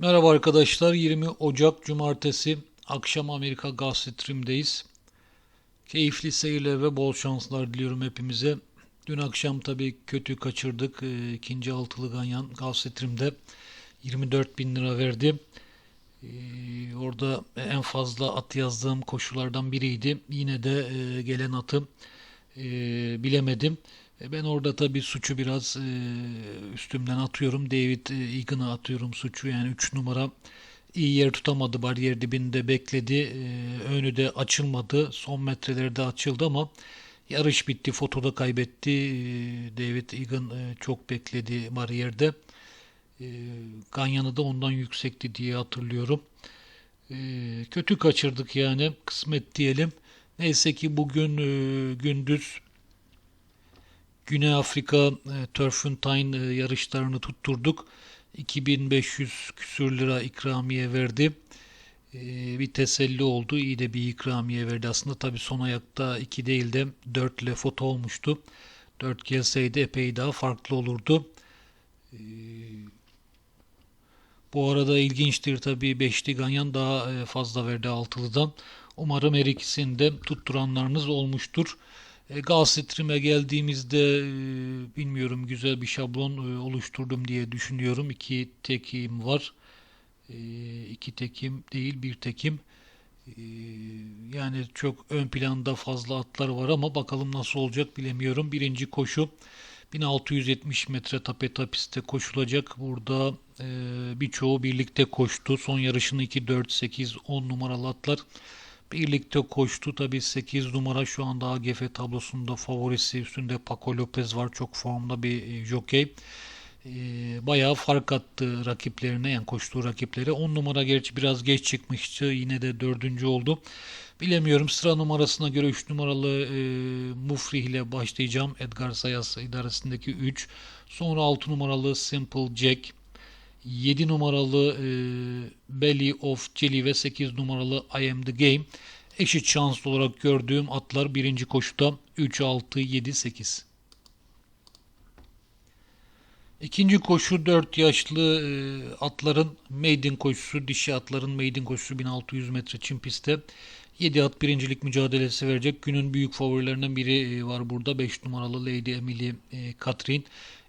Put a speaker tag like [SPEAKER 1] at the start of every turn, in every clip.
[SPEAKER 1] Merhaba arkadaşlar. 20 Ocak Cumartesi akşam Amerika Gaz Stream'deyiz. Keyifli seyirler ve bol şanslar diliyorum hepimize. Dün akşam tabii kötü kaçırdık. Ee, ikinci altılı ganyan Gaz Stream'de 24 bin lira verdi. Ee, orada en fazla at yazdığım koşulardan biriydi. Yine de e, gelen atı e, bilemedim. E, Ben orada tabii suçu biraz e, üstümden atıyorum. David e, Egan'a atıyorum suçu. Yani 3 numara iyi yer tutamadı. Bariyer dibinde bekledi. Önü de açılmadı. Son metrelerde açıldı ama yarış bitti. Fotoda kaybetti. David Egan çok bekledi bariyerde. E, Ganyan'ı da ondan yüksekti diye hatırlıyorum. Kötü kaçırdık yani. Kısmet diyelim. Neyse ki bugün gündüz Güney Afrika e, Turfentine e, yarışlarını tutturduk. 2500 küsür lira ikramiye verdi. E, bir teselli oldu. İyi de bir ikramiye verdi. Aslında tabii son ayakta 2 değil de 4 ile foto olmuştu. 4 gelseydi epey daha farklı olurdu. Bu arada ilginçtir tabii Beşli Ganyan daha fazla verdi altılıdan. Umarım her ikisini de tutturanlarınız olmuştur. E, geldiğimizde e, bilmiyorum güzel bir şablon e, oluşturdum diye düşünüyorum. İki tekim var. E, iki tekim değil bir tekim. Yani çok ön planda fazla atlar var ama bakalım nasıl olacak bilemiyorum. Birinci koşu 1670 metre tapeta pistte koşulacak. Burada birçoğu birlikte koştu. Son yarışını 2, 4, 8, 10 numaralı atlar birlikte koştu. Tabi 8 numara şu anda AGF tablosunda favorisi. Üstünde Paco Lopez var. Çok formda bir e, jockey. E, bayağı fark attı rakiplerine yani koştuğu rakiplere. 10 numara gerçi biraz geç çıkmıştı. Yine de dördüncü oldu. Bilemiyorum sıra numarasına göre 3 numaralı e, Mufrih ile başlayacağım. Edgar Sayas idaresindeki 3. Sonra 6 numaralı Simple Jack. 7 numaralı e, Belly of Jelly ve 8 numaralı I Am The Game eşit şanslı olarak gördüğüm atlar birinci koşuda 3, 6, 7, 8. İkinci koşu 4 yaşlı e, atların maiden koşusu, dişi atların maiden koşusu 1600 metre çim pistte. 7 at birincilik mücadelesi verecek. Günün büyük favorilerinden biri e, var burada. 5 numaralı Lady Emily e, Catherine.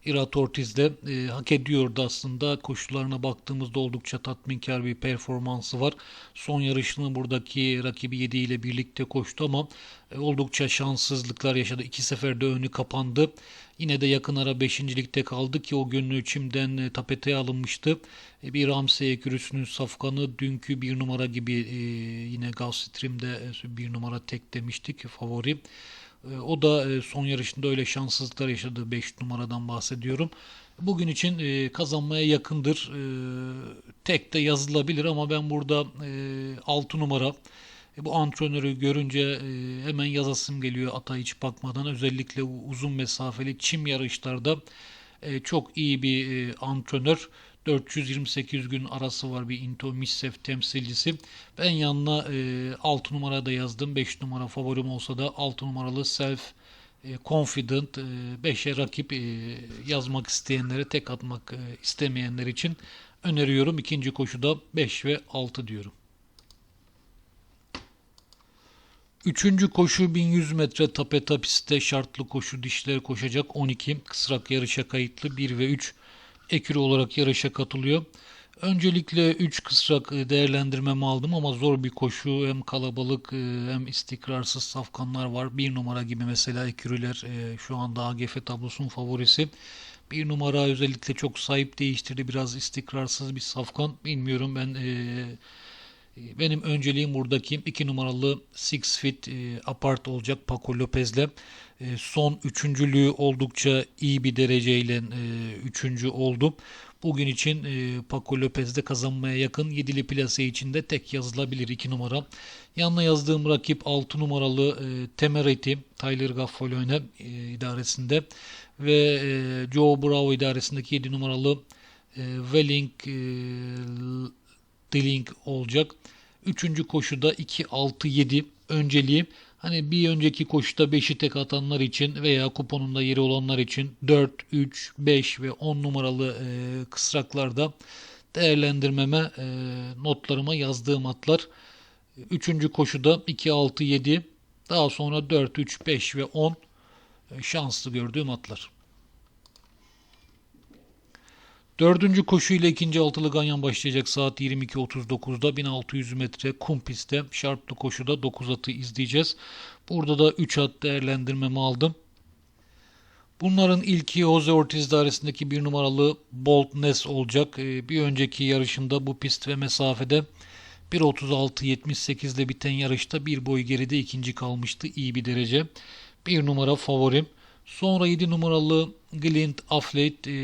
[SPEAKER 1] Irat Ortiz de e, hak ediyordu aslında. Koşularına baktığımızda oldukça tatminkar bir performansı var. Son yarışını buradaki rakibi 7 ile birlikte koştu ama e, oldukça şanssızlıklar yaşadı. İki seferde önü kapandı. Yine de yakın ara 5. ligde kaldı ki o gün çimden e, tapeteye alınmıştı. E, bir Ramsey ekürüsünün safkanı dünkü bir numara gibi e, yine Gulfstream'de e, bir numara tek demiştik favori. E, o da e, son yarışında öyle şanssızlıklar yaşadı. 5 numaradan bahsediyorum. Bugün için e, kazanmaya yakındır. Tek de yazılabilir ama ben burada 6 numara bu antrenörü görünce hemen yazasım geliyor ata hiç bakmadan. Özellikle uzun mesafeli çim yarışlarda çok iyi bir antrenör. 428 gün arası var bir Into Missef temsilcisi. Ben yanına e, 6 numara da yazdım. 5 numara favorim olsa da 6 numaralı Self e, Confident 5'e rakip e, yazmak isteyenlere tek atmak e, istemeyenler için öneriyorum. İkinci koşuda 5 ve 6 diyorum. Üçüncü koşu 1100 metre tapeta pistte şartlı koşu dişler koşacak 12 kısrak yarışa kayıtlı 1 ve 3 ekürü olarak yarışa katılıyor. Öncelikle 3 kısrak e, değerlendirmemi aldım ama zor bir koşu. Hem kalabalık e, hem istikrarsız safkanlar var. Bir numara gibi mesela ekürüler e, şu anda AGF tablosunun favorisi. Bir numara özellikle çok sahip değiştirdi. Biraz istikrarsız bir safkan. Bilmiyorum ben benim önceliğim buradaki 2 numaralı Six Feet Apart olacak Paco Lopez'le. Son üçüncülüğü oldukça iyi bir dereceyle üçüncü oldu. Bugün için e, Paco Lopez'de kazanmaya yakın yedili plase içinde tek yazılabilir 2 numara. Yanına yazdığım rakip 6 numaralı e, Temerity Tyler Gaffalione e, idaresinde ve e, Joe Bravo idaresindeki 7 numaralı e, Welling e, Dilling olacak. Üçüncü koşuda 2-6-7 önceliği Hani bir önceki koşuda 5'i tek atanlar için veya kuponunda yeri olanlar için 4, 3, 5 ve 10 numaralı e, kısraklarda değerlendirmeme, e, notlarıma yazdığım atlar. Üçüncü koşuda 2, 6, 7, daha sonra 4, 3, 5 ve 10 e, şanslı gördüğüm atlar. Dördüncü koşu ile ikinci altılı ganyan başlayacak saat 22.39'da 1600 metre kum pistte şartlı koşuda 9 atı izleyeceğiz. Burada da 3 at değerlendirmemi aldım. Bunların ilki Jose Ortiz dairesindeki bir numaralı Bolt Ness olacak. Ee, Bir önceki yarışında bu pist ve mesafede 1.36.78 ile biten yarışta bir boy geride ikinci kalmıştı. İyi bir derece. Bir numara favorim. Sonra 7 numaralı Glint Athlete e,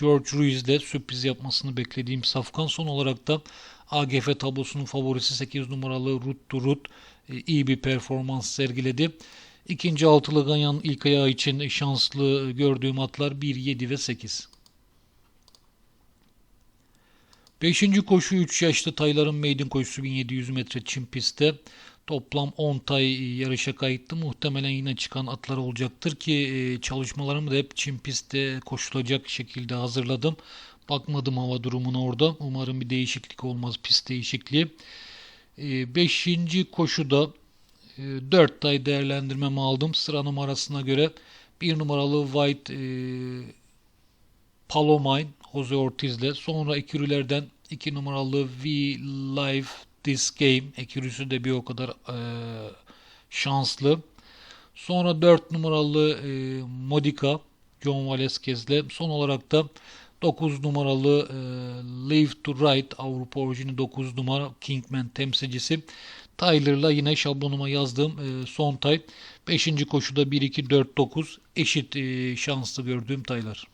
[SPEAKER 1] George Ruiz ile sürpriz yapmasını beklediğim Safkan. Son olarak da AGF tablosunun favorisi 8 numaralı Rut to Rut e, iyi bir performans sergiledi. İkinci altılı ganyan ilk ayağı için şanslı gördüğüm atlar 1, 7 ve 8. Beşinci koşu 3 yaşlı tayların maiden koşusu 1700 metre çim pistte. Toplam 10 tay yarışa kayıtlı. Muhtemelen yine çıkan atlar olacaktır ki e, çalışmalarımı da hep çim pistte koşulacak şekilde hazırladım. Bakmadım hava durumuna orada. Umarım bir değişiklik olmaz pist değişikliği. E, beşinci koşuda 4 tay değerlendirmemi aldım. Sıra numarasına göre bir numaralı White e, Palomine Jose Ortiz'le sonra ekürülerden 2 numaralı V Live This Game ekürüsü de bir o kadar e, şanslı. Sonra 4 numaralı e, Modica John Valesquez'le son olarak da 9 numaralı e, Live to Right Avrupa orijini 9 numara Kingman temsilcisi Tyler'la yine şablonuma yazdığım e, son tay. 5. koşuda 1-2-4-9 eşit e, şanslı gördüğüm taylar.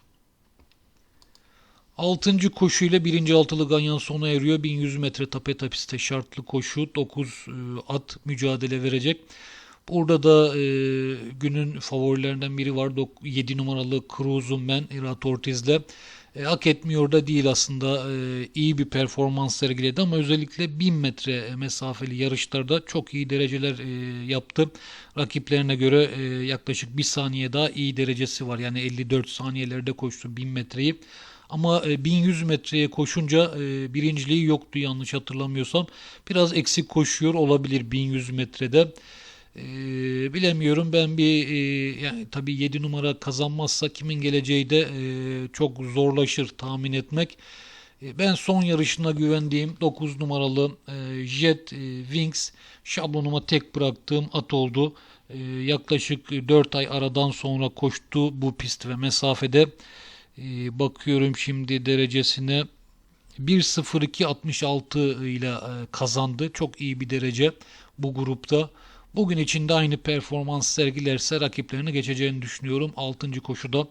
[SPEAKER 1] 6. koşuyla 1. altılı ganyan sona eriyor. 1100 metre tapeta pistte şartlı koşu 9 e, at mücadele verecek. Burada da e, günün favorilerinden biri var. 7 numaralı Cruz'un ben Irat Ortiz'le. E, hak etmiyor da değil aslında. E, iyi bir performans sergiledi ama özellikle 1000 metre mesafeli yarışlarda çok iyi dereceler e, yaptı. Rakiplerine göre e, yaklaşık 1 saniye daha iyi derecesi var. Yani 54 saniyelerde koştu 1000 metreyi. Ama e, 1100 metreye koşunca e, birinciliği yoktu yanlış hatırlamıyorsam. Biraz eksik koşuyor olabilir 1100 metrede. E, bilemiyorum ben bir e, yani tabii 7 numara kazanmazsa kimin geleceği de e, çok zorlaşır tahmin etmek. E, ben son yarışına güvendiğim 9 numaralı e, Jet e, Wings şablonuma tek bıraktığım at oldu. E, yaklaşık 4 ay aradan sonra koştu bu pist ve mesafede. E, bakıyorum şimdi derecesine 1.02.66 ile e, kazandı. Çok iyi bir derece bu grupta. Bugün içinde aynı performans sergilerse rakiplerini geçeceğini düşünüyorum. 6. koşuda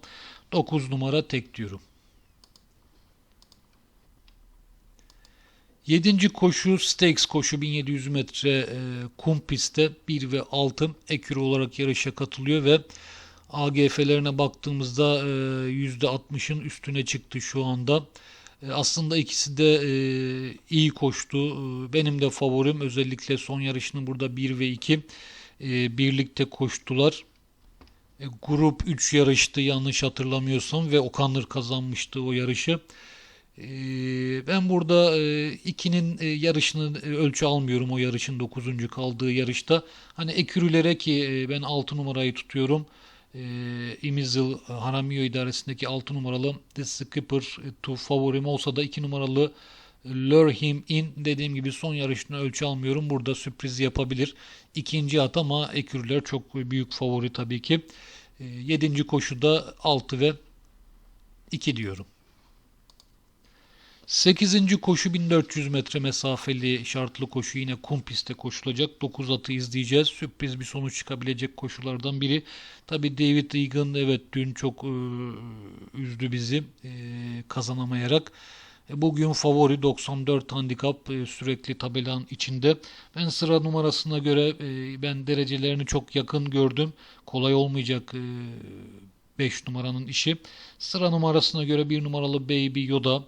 [SPEAKER 1] 9 numara tek diyorum. 7. koşu Stakes koşu 1700 metre e, kum pistte 1 ve 6 ekür olarak yarışa katılıyor ve AGF'lerine baktığımızda e, %60'ın üstüne çıktı şu anda. E, aslında ikisi de e, iyi koştu. E, benim de favorim özellikle son yarışının burada 1 ve 2 e, birlikte koştular. Grup 3 yarıştı yanlış hatırlamıyorsam ve Okanır kazanmıştı o yarışı. Ben burada e, ikinin e, yarışını ölçü almıyorum o yarışın 9. kaldığı yarışta. Hani ekürülere ki ben 6 numarayı tutuyorum e, İmizil Haramio idaresindeki 6 numaralı The Skipper to favorim olsa da 2 numaralı Lure Him In dediğim gibi son yarışını ölçü almıyorum. Burada sürpriz yapabilir. İkinci at ama ekürler çok büyük favori tabii ki. E, 7. koşuda 6 ve 2 diyorum. 8. koşu 1400 metre mesafeli şartlı koşu yine kum pistte koşulacak. 9 atı izleyeceğiz. Sürpriz bir sonuç çıkabilecek koşulardan biri. Tabi David Egan evet dün çok e, üzdü bizi e, kazanamayarak. E, bugün favori 94 handikap e, sürekli tabelanın içinde. Ben sıra numarasına göre e, ben derecelerini çok yakın gördüm. Kolay olmayacak 5 numaranın işi. Sıra numarasına göre 1 numaralı Baby Yoda,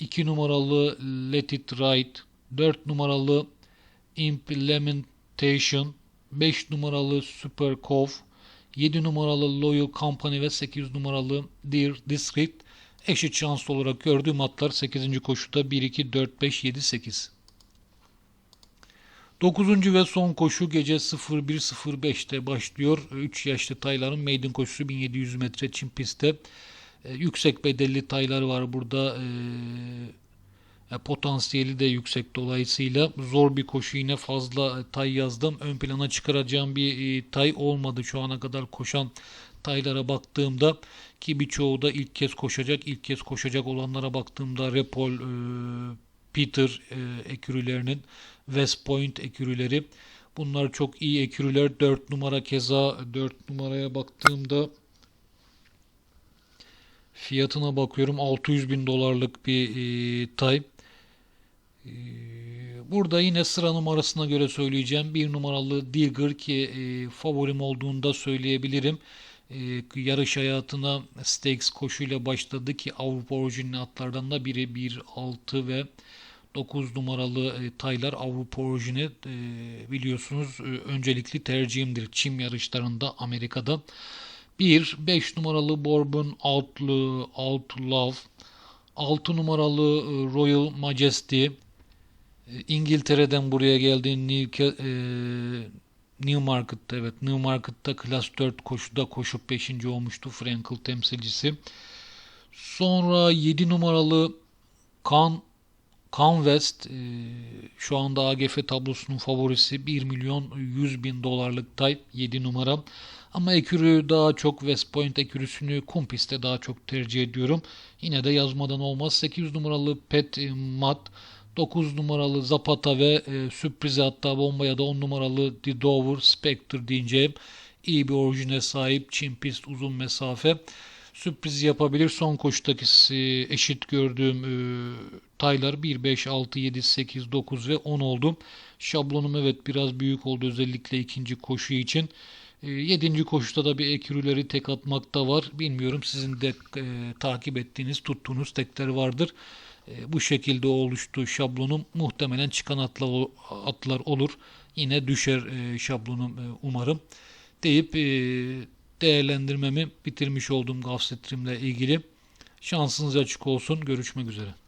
[SPEAKER 1] 2 numaralı Let It Ride, 4 numaralı Implementation, 5 numaralı Super Cove, 7 numaralı Loyal Company ve 8 numaralı Dear District eşit şanslı olarak gördüğüm atlar 8. koşuda 1, 2, 4, 5, 7, 8. 9. ve son koşu gece 01.05'te başlıyor. 3 yaşlı tayların maiden koşusu 1700 metre çim pistte. E, yüksek bedelli taylar var burada. E, potansiyeli de yüksek dolayısıyla zor bir koşu yine fazla tay yazdım. Ön plana çıkaracağım bir e, tay olmadı şu ana kadar koşan taylara baktığımda ki birçoğu da ilk kez koşacak. İlk kez koşacak olanlara baktığımda Repol, e, Peter e, ekürülerinin West Point ekürüleri. Bunlar çok iyi ekürüler. 4 numara keza 4 numaraya baktığımda fiyatına bakıyorum 600 bin dolarlık bir e, tay. E, burada yine sıra numarasına göre söyleyeceğim. Bir numaralı Digger ki e, favorim olduğunu da söyleyebilirim. E, yarış hayatına Stakes koşuyla başladı ki Avrupa orijinli atlardan da biri 1, 6 ve 9 numaralı e, taylar Avrupa orijini e, biliyorsunuz e, öncelikli tercihimdir çim yarışlarında Amerika'da. 1. 5 numaralı Bourbon Outlaw, Outlaw 6 numaralı e, Royal Majesty e, İngiltere'den buraya geldiğin New, e, Newmarket'ta evet Newmarket'ta Klas 4 koşuda koşup 5. olmuştu Frankel temsilcisi. Sonra 7 numaralı Kan Kan e, şu anda AGF tablosunun favorisi 1 milyon 100 bin dolarlık Type 7 numara. Ama ekürü daha çok West Point ekürüsünü kumpiste daha çok tercih ediyorum. Yine de yazmadan olmaz. 8 numaralı Pet Mat, 9 numaralı Zapata ve e, sürprize hatta bomba ya da 10 numaralı The Dover Spectre diyeceğim. iyi bir orijine sahip çim pist uzun mesafe sürpriz yapabilir. Son koşudaki eşit gördüğüm e, taylar 1, 5, 6, 7, 8, 9 ve 10 oldu. Şablonum evet biraz büyük oldu özellikle ikinci koşu için. E, yedinci koşuda da bir ekürüleri tek atmakta var. Bilmiyorum sizin de e, takip ettiğiniz, tuttuğunuz tekler vardır. E, bu şekilde oluştu şablonum. Muhtemelen çıkan atlar, atlar olur. Yine düşer e, şablonum e, umarım. Deyip e, değerlendirmemi bitirmiş oldum Gulfstream'le ilgili. Şansınız açık olsun. Görüşmek üzere.